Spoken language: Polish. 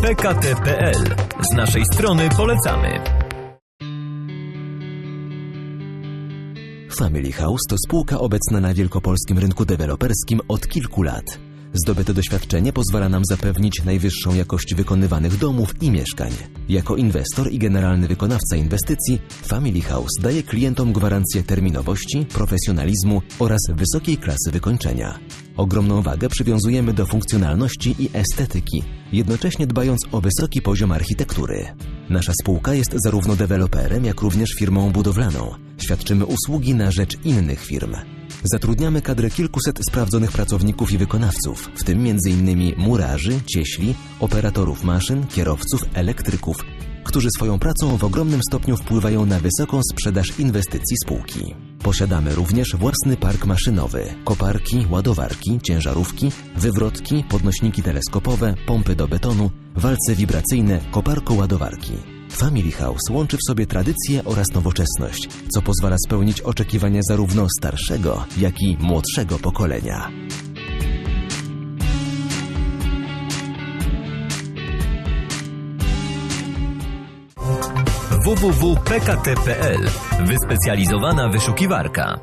www.pkt.pl. Z naszej strony polecamy. Family House to spółka obecna na wielkopolskim rynku deweloperskim od kilku lat. Zdobyte doświadczenie pozwala nam zapewnić najwyższą jakość wykonywanych domów i mieszkań. Jako inwestor i generalny wykonawca inwestycji, Family House daje klientom gwarancję terminowości, profesjonalizmu oraz wysokiej klasy wykończenia. Ogromną wagę przywiązujemy do funkcjonalności i estetyki, jednocześnie dbając o wysoki poziom architektury. Nasza spółka jest zarówno deweloperem, jak również firmą budowlaną. Świadczymy usługi na rzecz innych firm. Zatrudniamy kadrę kilkuset sprawdzonych pracowników i wykonawców, w tym m.in. murarzy, cieśli, operatorów maszyn, kierowców, elektryków, którzy swoją pracą w ogromnym stopniu wpływają na wysoką sprzedaż inwestycji spółki. Posiadamy również własny park maszynowy, koparki, ładowarki, ciężarówki, wywrotki, podnośniki teleskopowe, pompy do betonu, walce wibracyjne, koparko-ładowarki. Family House łączy w sobie tradycję oraz nowoczesność, co pozwala spełnić oczekiwania zarówno starszego, jak i młodszego pokolenia. www.pkt.pl. Wyspecjalizowana wyszukiwarka.